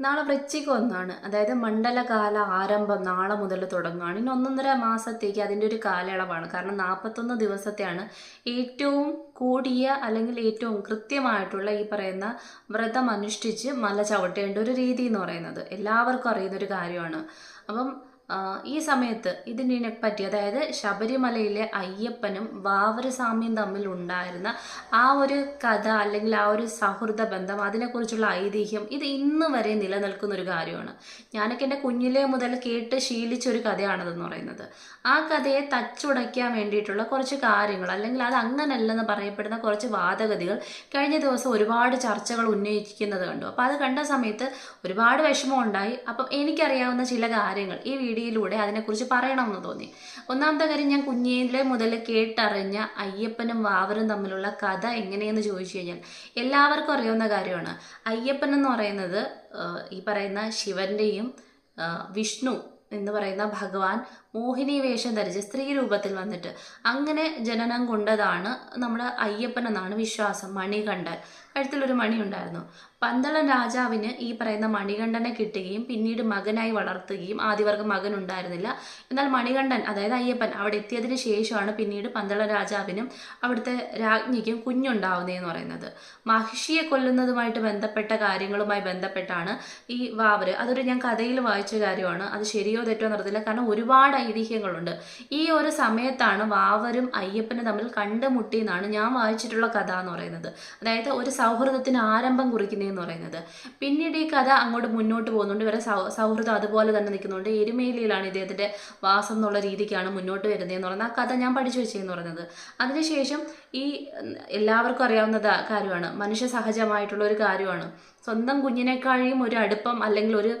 നാളെ വൃശ്ചിക ഒന്നാണ്. അതായത് മണ്ഡലകാല ആരംഭം നാളെ മുതൽ തുടങ്ങുകയാണ്. ഇനി ഒന്നൊന്നര മാസത്തേക്ക് അതിന്റെ ഒരു കാലയളവാണ്. കാരണം നാൽപ്പത്തൊന്ന് ദിവസത്തെയാണ് ഏറ്റവും കൂടിയ അല്ലെങ്കിൽ ഏറ്റവും കൃത്യമായിട്ടുള്ള ഈ പറയുന്ന വ്രതം അനുഷ്ഠിച്ച് മല ചവിട്ടേണ്ട ഒരു രീതി എന്ന് പറയുന്നത്. എല്ലാവർക്കും അറിയുന്ന ഒരു കാര്യമാണ്. അപ്പം ഈ സമയത്ത് ഇതിനെ പറ്റി അതായത് ശബരിമലയിലെ അയ്യപ്പനും വാവരസ്വാമിയും തമ്മിൽ ഉണ്ടായിരുന്ന ആ ഒരു കഥ അല്ലെങ്കിൽ ആ ഒരു സൗഹൃദ ബന്ധം അതിനെക്കുറിച്ചുള്ള ഐതിഹ്യം ഇത് ഇന്ന് വരെ നിലനിൽക്കുന്ന ഒരു കാര്യമാണ്. ഞാനൊക്കെ എന്റെ കുഞ്ഞിലെ മുതൽ കേട്ട് ശീലിച്ചൊരു കഥയാണതെന്ന് പറയുന്നത്. ആ കഥയെ തച്ചുടയ്ക്കാൻ വേണ്ടിയിട്ടുള്ള കുറച്ച് കാര്യങ്ങൾ അല്ലെങ്കിൽ അത് അങ്ങനല്ലെന്ന് പറയപ്പെടുന്ന കുറച്ച് വാദഗതികൾ കഴിഞ്ഞ ദിവസം ഒരുപാട് ചർച്ചകൾ ഉന്നയിക്കുന്നത് കണ്ടു. അപ്പോൾ അത് കണ്ട സമയത്ത് ഒരുപാട് വിഷമം ഉണ്ടായി. അപ്പം എനിക്കറിയാവുന്ന ചില കാര്യങ്ങൾ ഈ വീഡിയോയിലൂടെ അതിനെക്കുറിച്ച് പറയണമെന്ന് തോന്നി. ഒന്നാമത്തെ കാര്യം ഞാൻ കുഞ്ഞിലെ മുതൽ കേട്ടറിഞ്ഞ അയ്യപ്പനും വാവരും തമ്മിലുള്ള കഥ എങ്ങനെയെന്ന് ചോദിച്ചു കഴിഞ്ഞാൽ എല്ലാവർക്കും അറിയാവുന്ന കാര്യമാണ്. അയ്യപ്പൻ എന്ന് പറയുന്നത് ഈ പറയുന്ന ശിവന്റെയും വിഷ്ണു എന്ന് പറയുന്ന ഭഗവാൻ മോഹിനി വേഷം ധരിച്ച് സ്ത്രീ രൂപത്തിൽ വന്നിട്ട് അങ്ങനെ ജനനം കൊണ്ടതാണ് നമ്മുടെ അയ്യപ്പൻ എന്നാണ് വിശ്വാസം മണികണ്ഠൻ. കഴുത്തിലൊരു മണി ഉണ്ടായിരുന്നു. പന്തളം രാജാവിന് ഈ പറയുന്ന മണികണ്ഠനെ കിട്ടുകയും പിന്നീട് മകനായി വളർത്തുകയും ആദ്യവർഗം മകൻ ഉണ്ടായിരുന്നില്ല. എന്നാൽ മണികണ്ഠൻ അതായത് അയ്യപ്പൻ അവിടെ എത്തിയതിന് ശേഷമാണ് പിന്നീട് പന്തളം രാജാവിനും അവിടുത്തെ രാജ്ഞിക്കും കുഞ്ഞുണ്ടാവുന്നതെന്ന് പറയുന്നത്. മഹിഷിയെ കൊല്ലുന്നതുമായിട്ട് ബന്ധപ്പെട്ട കാര്യങ്ങളുമായി ബന്ധപ്പെട്ടാണ് ഈ വാവര്. അതൊരു ഞാൻ കഥയിൽ വായിച്ച കാര്യമാണ്. അത് ശരിയോ തെറ്റോ എന്നറിയത്തില്ല. കാരണം ഒരുപാട് ഐതിഹ്യങ്ങളുണ്ട്. ഈ ഒരു സമയത്താണ് വാവരും അയ്യപ്പനും തമ്മിൽ കണ്ടുമുട്ടി എന്നാണ് ഞാൻ വായിച്ചിട്ടുള്ള കഥ എന്ന് പറയുന്നത്. അതായത് ഒരു സൗഹൃദത്തിന് ആരംഭം കുറിക്കുന്നതെന്ന് പറയുന്നത്. പിന്നീട് ഈ കഥ അങ്ങോട്ട് മുന്നോട്ട് പോകുന്നുണ്ട്. ഇവരെ സൗഹൃദം അതുപോലെ തന്നെ നിൽക്കുന്നുണ്ട്. എരുമേലിയിലാണ് ഇദ്ദേഹത്തിന്റെ വാസം എന്നുള്ള രീതിക്കാണ് മുന്നോട്ട് വരുന്നതെന്ന് പറയുന്നത്. ആ കഥ ഞാൻ പഠിച്ചു വെച്ചതെന്ന് പറയുന്നത്. അതിനുശേഷം ഈ എല്ലാവർക്കും അറിയാവുന്ന കാര്യമാണ്. മനുഷ്യ സഹജമായിട്ടുള്ള ഒരു കാര്യമാണ്. സ്വന്തം കുഞ്ഞിനേക്കാളും ഒരു അടുപ്പം അല്ലെങ്കിൽ ഒരു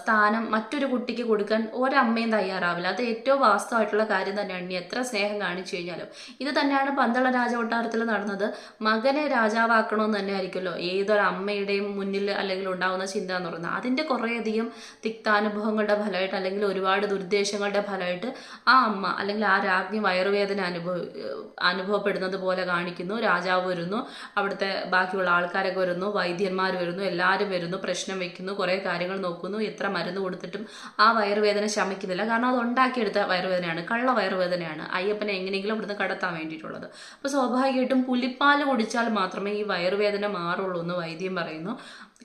സ്ഥാനം മറ്റൊരു കുട്ടിക്ക് കൊടുക്കാൻ ഒരമ്മയും തയ്യാറാവില്ല. അത് ഏറ്റവും വാസ്തവമായിട്ടുള്ള കാര്യം തന്നെയാണ്. ഇനി എത്ര സ്നേഹം കാണിച്ചു കഴിഞ്ഞാലും. ഇത് തന്നെയാണ് പന്തള രാജകൊട്ടാരത്തിൽ നടന്നത്. മകനെ രാജാവാക്കണമെന്ന് തന്നെ ആയിരിക്കുമല്ലോ ഏതൊരമ്മയുടെയും മുന്നിൽ അല്ലെങ്കിൽ ഉണ്ടാകുന്ന ചിന്ത എന്ന് പറയുന്നത്. അതിന്റെ കുറേയധികം തിക്താനുഭവങ്ങളുടെ ഫലമായിട്ട് അല്ലെങ്കിൽ ഒരുപാട് ദുർദ്ദേശങ്ങളുടെ ഫലമായിട്ട് ആ അമ്മ അല്ലെങ്കിൽ ആ രാജ്ഞി വയറുവേദന അനുഭവ അനുഭവപ്പെടുന്നത് പോലെ കാണിക്കുന്നു. രാജാവ് വരുന്നു. അവിടുത്തെ ബാക്കിയുള്ള ആൾക്കാരൊക്കെ വരുന്നു. വൈദ്യന്മാർ വരുന്നു. എല്ലാവരും വരുന്നു പ്രശ്നം വെക്കുന്നു കുറേ കാര്യങ്ങൾ നോക്കുന്നു എത്ര മരുന്ന് കൊടുത്തിട്ടും ആ വയറുവേദന ശമിക്കുന്നില്ല. കാരണം അത് ഉണ്ടാക്കിയെടുത്ത വയറുവേദനയാണ് കള്ള വയറുവേദനയാണ് അയ്യപ്പനെ എങ്ങനെയെങ്കിലും ഇവിടുന്ന് കടത്താൻ വേണ്ടിയിട്ടുള്ളത്. അപ്പോൾ സ്വാഭാവികമായിട്ടും പുലിപ്പാൽ കുടിച്ചാൽ മാത്രമേ ഈ വയറുവേദന മാറുള്ളൂ എന്ന് വൈദ്യം പറയുന്നു.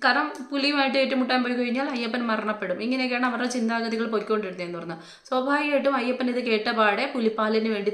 കാരണം പുലിയുമായിട്ട് ഏറ്റുമുട്ടാൻ പോയി കഴിഞ്ഞാൽ അയ്യപ്പൻ മരണപ്പെടും. ഇങ്ങനെയൊക്കെയാണ് അവരുടെ ചിന്താഗതികൾ പോയിക്കൊണ്ടിരുന്നതെന്ന് പറഞ്ഞത്. സ്വാഭാവികമായിട്ടും അയ്യപ്പൻ ഇത് കേട്ട പാടെ പുലിപ്പാലിന് വേണ്ടി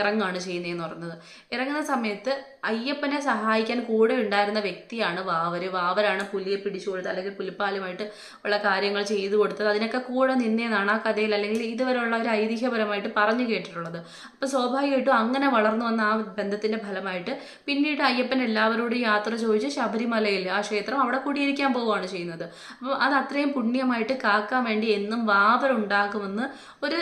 ഇറങ്ങാണ് ചെയ്യുന്നതെന്ന് പറഞ്ഞത്. ഇറങ്ങുന്ന സമയത്ത് അയ്യപ്പനെ സഹായിക്കാൻ കൂടെ ഉണ്ടായിരുന്ന വ്യക്തിയാണ് വാവര്. വാവരാണ് പുലിയെ പിടിച്ചു കൊടുത്തത് അല്ലെങ്കിൽ പുലിപ്പാലുമായിട്ട് ഉള്ള കാര്യങ്ങൾ ചെയ്തു കൊടുത്തത്. അതിനൊക്കെ കൂടെ നിന്നേന്നാണ് ആ കഥയിൽ അല്ലെങ്കിൽ ഇതുവരെയുള്ള ഒരു ഐതിഹ്യപരമായിട്ട് പറഞ്ഞു കേട്ടിട്ടുള്ളത്. അപ്പോൾ സ്വാഭാവികമായിട്ടും അങ്ങനെ വളർന്നു വന്ന ആ ബന്ധത്തിന്റെ ഫലമായിട്ട് പിന്നീട് അയ്യപ്പൻ എല്ലാവരോടും യാത്ര ചോദിച്ച് ശബരിമലയിൽ ആ ക്ഷേത്രം അവിടെ കുടിയിരിക്കാൻ പോവുകയാണ് ചെയ്യുന്നത്. അപ്പോൾ അത് അത്രയും പുണ്യമായിട്ട് കാക്കാൻ വേണ്ടി എന്നും വാവറുണ്ടാകുമെന്ന് ഒരു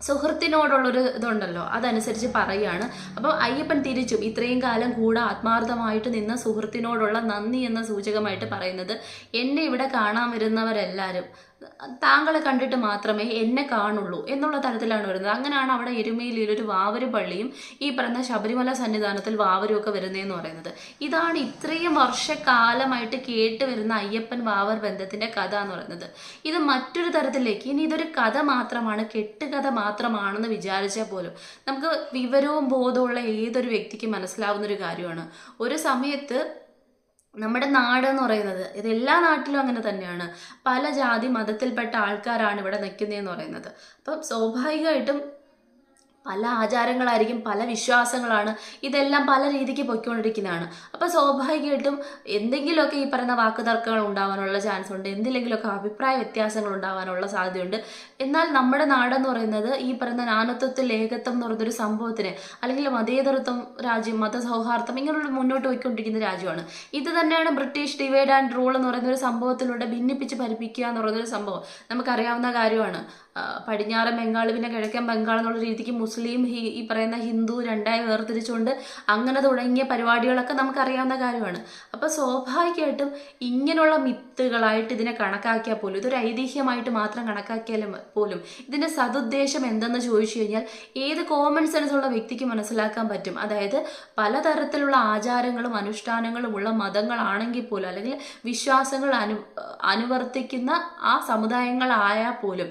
സുഹൃത്തിനോടുള്ളൊരു ഇതുണ്ടല്ലോ. അതനുസരിച്ച് പറയുകയാണ് അപ്പോൾ അയ്യപ്പൻ തിരിച്ചും ഇത്രയും കാലം കൂടെ ആത്മാർത്ഥമായിട്ട് നിന്ന സുഹൃത്തിനോടുള്ള നന്ദി എന്ന സൂചകമായിട്ട് പറയുന്നത് എന്നെ ഇവിടെ കാണാൻ വരുന്നവരെല്ലാവരും താങ്കളെ കണ്ടിട്ട് മാത്രമേ എന്നെ കാണുള്ളൂ എന്നുള്ള തരത്തിലാണ് വരുന്നത്. അങ്ങനെയാണ് അവിടെ എരുമയിലെ ഒരു വാവര് പള്ളിയും ഈ പറയുന്ന ശബരിമല സന്നിധാനത്തിൽ വാവരും ഒക്കെ വരുന്നതെന്ന് പറയുന്നത്. ഇതാണ് ഇത്രയും വർഷക്കാലമായിട്ട് കേട്ട് വരുന്ന അയ്യപ്പൻ വാവർ ബന്ധത്തിന്റെ കഥ എന്ന് പറയുന്നത്. ഇത് മറ്റൊരു തരത്തിലേക്ക് ഇനി ഇതൊരു കഥ മാത്രമാണ് കെട്ടുകഥ മാത്രമാണെന്ന് വിചാരിച്ചാൽ പോലും നമുക്ക് വിവരവും ബോധമുള്ള ഏതൊരു വ്യക്തിക്ക് മനസ്സിലാവുന്ന ഒരു കാര്യമാണ്. ഒരു സമയത്ത് നമ്മുടെ നാട് എന്ന് പറയുന്നത് ഇത് എല്ലാ നാട്ടിലും അങ്ങനെ തന്നെയാണ്. പല ജാതി മതത്തിൽപ്പെട്ട ആൾക്കാരാണ് ഇവിടെ നിൽക്കുന്നതെന്ന് പറയുന്നത്. അപ്പം സ്വാഭാവികമായിട്ടും പല ആചാരങ്ങളായിരിക്കും പല വിശ്വാസങ്ങളാണ്. ഇതെല്ലാം പല രീതിക്ക് പൊയ്ക്കൊണ്ടിരിക്കുന്നതാണ്. അപ്പോൾ സ്വാഭാവികമായിട്ടും എന്തെങ്കിലുമൊക്കെ ഈ പറയുന്ന വാക്കുതർക്കങ്ങൾ ഉണ്ടാവാനുള്ള ചാൻസ് ഉണ്ട് എന്തിലെങ്കിലുമൊക്കെ അഭിപ്രായ വ്യത്യാസങ്ങൾ ഉണ്ടാവാനുള്ള സാധ്യതയുണ്ട്. എന്നാൽ നമ്മുടെ നാടെന്ന് പറയുന്നത് ഈ പറയുന്ന നാനത്വത്തിൽ ഏകത്വം എന്ന് പറയുന്നൊരു സംഭവത്തിന് അല്ലെങ്കിൽ മതേതരത്വം രാജ്യം മതസൗഹാർദ്ദം ഇങ്ങനെയുള്ള മുന്നോട്ട് പോയിക്കൊണ്ടിരിക്കുന്ന രാജ്യമാണ്. ഇത് തന്നെയാണ് ബ്രിട്ടീഷ് ഡിവൈഡ് ആൻഡ് റൂൾ എന്ന് പറയുന്ന ഒരു സംഭവത്തിലൂടെ ഭിന്നിപ്പിച്ച് ഭരിപ്പിക്കുക എന്ന് പറയുന്നൊരു സംഭവം. നമുക്കറിയാവുന്ന കാര്യമാണ്. പടിഞ്ഞാറൻ ബംഗാൾ പിന്നെ കിഴക്കൻ ബംഗാൾ എന്നുള്ള രീതിക്ക് മുസ്ലിം ഈ പറയുന്ന ഹിന്ദു രണ്ടായി വേർതിരിച്ചുകൊണ്ട് അങ്ങനെ തുടങ്ങിയ പരിപാടികളൊക്കെ നമുക്കറിയാവുന്ന കാര്യമാണ്. അപ്പോൾ സ്വാഭാവികമായിട്ടും ഇങ്ങനെയുള്ള മിത്തുകളായിട്ട് ഇതിനെ കണക്കാക്കിയാൽ പോലും ഇതൊരു ഐതിഹ്യമായിട്ട് മാത്രം കണക്കാക്കിയാലും പോലും ഇതിന്റെ സതുദ്ദേശം എന്തെന്ന് ചോദിച്ചു കഴിഞ്ഞാൽ ഏത് കോമൺ സെൻസ് ഉള്ള വ്യക്തിക്ക് മനസ്സിലാക്കാൻ പറ്റും. അതായത് പലതരത്തിലുള്ള ആചാരങ്ങളും അനുഷ്ഠാനങ്ങളും ഉള്ള മതങ്ങളാണെങ്കിൽ പോലും അല്ലെങ്കിൽ വിശ്വാസങ്ങൾ അനു അനുവർത്തിക്കുന്ന ആ സമുദായങ്ങളായാൽ പോലും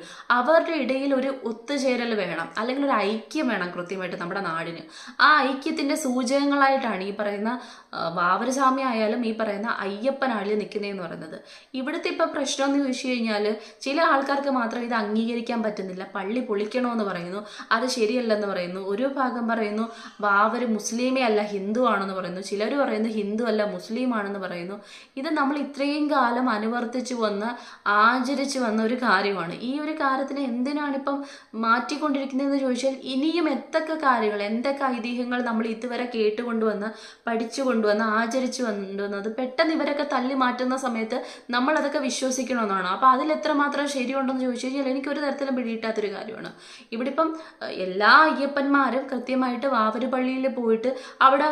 അവരുടെ ഇടയിൽ ഒരു ഒത്തുചേരൽ വേണം അല്ലെങ്കിൽ ഒരു ഐക്യം വേണം കൃത്യമായിട്ട് നമ്മുടെ നാടിന്. ആ ഐക്യത്തിന്റെ സൂചകങ്ങളായിട്ടാണ് ഈ പറയുന്ന വാവരസ്വാമി ആയാലും ഈ പറയുന്ന അയ്യപ്പനാളിൽ നിൽക്കുന്നതെന്ന് പറയുന്നത്. ഇവിടുത്തെ ഇപ്പം പ്രശ്നം എന്ന് ചോദിച്ചു കഴിഞ്ഞാൽ ചില ആൾക്കാർക്ക് മാത്രം ഇത് അംഗീകരിക്കാൻ പറ്റുന്നില്ല. പള്ളി പൊളിക്കണമെന്ന് പറയുന്നു അത് ശരിയല്ലെന്ന് പറയുന്നു ഒരു ഭാഗം പറയുന്നു വാവര് മുസ്ലിമേ അല്ല ഹിന്ദു ആണെന്ന് പറയുന്നു ചിലർ പറയുന്നു ഹിന്ദു അല്ല മുസ്ലിം ആണെന്ന് പറയുന്നു. ഇത് നമ്മൾ ഇത്രയും കാലം അനുവർത്തിച്ചു വന്ന് ആചരിച്ചു വന്ന ഒരു കാര്യമാണ്. ഈ ഒരു കാര്യത്തിന് എന്തിനാണ് ഇപ്പം മാറ്റിക്കൊണ്ടിരിക്കുന്നതെന്ന് ചോദിച്ചാൽ ഇനിയും എന്തൊക്കെ കാര്യങ്ങൾ എന്തൊക്കെ ഐതിഹ്യങ്ങൾ നമ്മൾ ഇതുവരെ കേട്ടുകൊണ്ടുവന്ന് പഠിച്ചു കൊണ്ടുവന്ന് ആചരിച്ചു കൊണ്ടുവന്നത് പെട്ടെന്ന് ഇവരൊക്കെ തള്ളി മാറ്റുന്ന സമയത്ത് നമ്മൾ അതൊക്കെ വിശ്വസിക്കണമെന്നാണ്. അപ്പോൾ അതിൽ എത്രമാത്രം ശരിയുണ്ടെന്ന് ചോദിച്ചു കഴിഞ്ഞാൽ എനിക്ക് ഒരു തരത്തിലും പിടിയിട്ടാത്തൊരു കാര്യമാണ്. ഇവിടെ ഇപ്പം എല്ലാ അയ്യപ്പന്മാരും കൃത്യമായിട്ട് വാവര് പള്ളിയിൽ പോയിട്ട് അവിടെ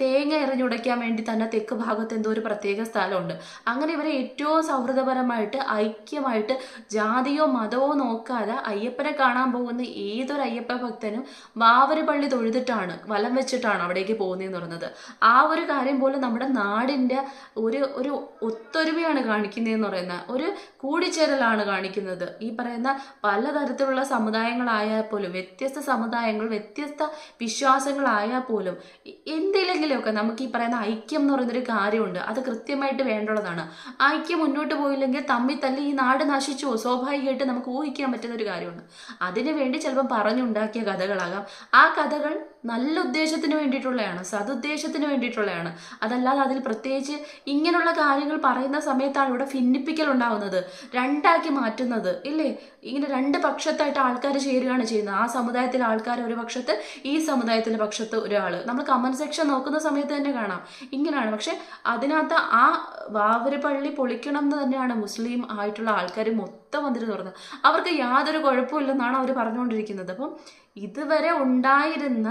തേങ്ങ എറിഞ്ഞുടയ്ക്കാൻ വേണ്ടി തന്നെ തെക്ക് ഭാഗത്ത് എന്തോ ഒരു പ്രത്യേക സ്ഥലമുണ്ട്. അങ്ങനെ ഇവരെ ഏറ്റവും സൗഹൃദപരമായിട്ട് ഐക്യമായിട്ട് ജാതിയോ മതമോ നോക്കാതെ അയ്യപ്പനെ കാണാൻ പോകുന്ന ഏതൊരു അയ്യപ്പ ഭക്തനും വാവര് പള്ളി തൊഴുതിട്ടാണ് വലം വെച്ചിട്ടാണ് അവിടേക്ക് പോകുന്നതെന്ന് പറയുന്നത്. ആ ഒരു കാര്യം പോലും നമ്മുടെ നാടിന്റെ ഒരു ഒരു ഒത്തൊരുമയാണ് കാണിക്കുന്നതെന്ന് പറയുന്ന ഒരു കൂടിച്ചേരലാണ് കാണിക്കുന്നത്. ഈ പറയുന്ന പലതരത്തിലുള്ള സമുദായങ്ങളായാൽ പോലും വ്യത്യസ്ത സമുദായങ്ങൾ വ്യത്യസ്ത വിശ്വാസങ്ങളായാൽ പോലും എന്തില്ലെങ്കിലുമൊക്കെ നമുക്ക് ഈ പറയുന്ന ഐക്യം എന്ന് പറയുന്നൊരു കാര്യമുണ്ട്. അത് കൃത്യമായിട്ട് വേണ്ടുള്ളതാണ്. ഐക്യം മുന്നോട്ട് പോയില്ലെങ്കിൽ തമ്മിൽ തല്ലി ഈ നാട് നശിച്ചു. സ്വാഭാവികമായിട്ട് നമുക്ക് ഊഹിക്കാൻ പറ്റുന്ന ഒരു അതിനു വേണ്ടി ചിലപ്പം പറഞ്ഞുണ്ടാക്കിയ കഥകളാകാം. ആ കഥകൾ നല്ല ഉദ്ദേശത്തിന് വേണ്ടിയിട്ടുള്ളതാണ് സതുദ്ദേശത്തിന് വേണ്ടിയിട്ടുള്ളതാണ് അതല്ലാതെ അതിൽ പ്രത്യേകിച്ച് ഇങ്ങനെയുള്ള കാര്യങ്ങൾ പറയുന്ന സമയത്താണ് ഇവിടെ ഭിന്നിപ്പിക്കൽ ഉണ്ടാവുന്നത്. രണ്ടാക്കി മാറ്റുന്നത് ഇല്ലേ? ഇങ്ങനെ രണ്ട് പക്ഷത്തായിട്ട് ആൾക്കാർ ചേരുകയാണ് ചെയ്യുന്നത്. ആ സമുദായത്തിലെ ആൾക്കാർ ഒരു പക്ഷത്ത് ഈ സമുദായത്തിലെ പക്ഷത്ത് ഒരാൾ നമ്മൾ കമന്റ് സെക്ഷൻ നോക്കുന്ന സമയത്ത് തന്നെ കാണാം. ഇങ്ങനെയാണ്. പക്ഷെ അതിനകത്ത് ആ വാവരപ്പള്ളി പൊളിക്കണം എന്ന് തന്നെയാണ് മുസ്ലിം ആയിട്ടുള്ള ആൾക്കാർ മൊത്തം വന്നിട്ട് തുറന്നത് അവർക്ക് യാതൊരു കുഴപ്പമില്ലെന്നാണ് അവർ പറഞ്ഞുകൊണ്ടിരിക്കുന്നത്. അപ്പം ഇതുവരെ ഉണ്ടായിരുന്ന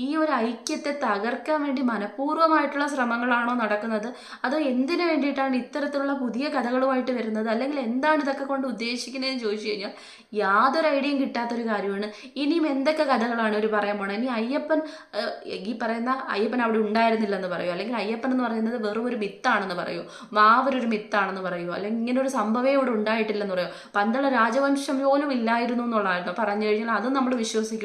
ഈ ഒരു ഐക്യത്തെ തകർക്കാൻ വേണ്ടി മനഃപൂർവമായിട്ടുള്ള ശ്രമങ്ങളാണോ നടക്കുന്നത്? അതോ എന്തിനു വേണ്ടിയിട്ടാണ് ഇത്തരത്തിലുള്ള പുതിയ കഥകളുമായിട്ട് വരുന്നത്? അല്ലെങ്കിൽ എന്താണ് ഇതൊക്കെ കൊണ്ട് ഉദ്ദേശിക്കുന്നതെന്ന് ചോദിച്ചു കഴിഞ്ഞാൽ യാതൊരു ഐഡിയയും കിട്ടാത്തൊരു കാര്യമാണ്. ഇനിയും എന്തൊക്കെ കഥകളാണ് ഇവർ പറയാൻ പോണത് ഇനി അയ്യപ്പൻ ഈ പറയുന്ന അയ്യപ്പൻ അവിടെ ഉണ്ടായിരുന്നില്ലെന്ന് പറയുമോ അല്ലെങ്കിൽ അയ്യപ്പൻ എന്ന് പറയുന്നത് വെറും ഒരു മിത്താണെന്ന് പറയുമോ മാവരൊരു മിത്താണെന്ന് പറയുമോ അല്ലെങ്കിൽ ഇങ്ങനെ ഒരു സംഭവം ഇവിടെ ഉണ്ടായിട്ടില്ലെന്ന് പറയുമോ പന്തള രാജവംശം പോലും ഇല്ലായിരുന്നു എന്നുള്ളതായിരുന്നു പറഞ്ഞു കഴിഞ്ഞാൽ അതും നമ്മൾ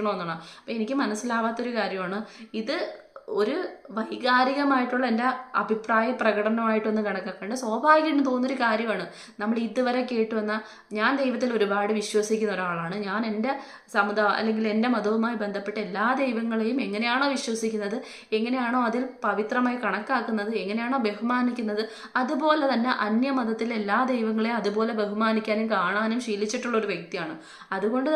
വിശ്വസിക്കണമെന്നാണ് അപ്പം എനിക്ക് മനസ്സിലാവാത്തൊരു കാര്യമാണ്. ഇത് ഒരു വൈകാരികമായിട്ടുള്ള എന്റെ അഭിപ്രായ പ്രകടനമായിട്ടൊന്ന് കണക്കാക്കേണ്ട സ്വാഭാവികമായിട്ടും തോന്നുന്നൊരു കാര്യമാണ്. നമ്മൾ ഇതുവരെ കേട്ടു വന്ന ഞാൻ ദൈവത്തിൽ ഒരുപാട് വിശ്വസിക്കുന്ന ഒരാളാണ്. ഞാൻ എന്റെ സമുദായം അല്ലെങ്കിൽ എന്റെ മതവുമായി ബന്ധപ്പെട്ട എല്ലാ ദൈവങ്ങളെയും എങ്ങനെയാണോ വിശ്വസിക്കുന്നത് എങ്ങനെയാണോ അതിൽ പവിത്രമായി കണക്കാക്കുന്നത് എങ്ങനെയാണോ ബഹുമാനിക്കുന്നത് അതുപോലെ തന്നെ അന്യമതത്തിലെ എല്ലാ ദൈവങ്ങളെയും അതുപോലെ ബഹുമാനിക്കാനും കാണാനും ശീലിച്ചിട്ടുള്ള ഒരു വ്യക്തിയാണ്. അതുകൊണ്ട്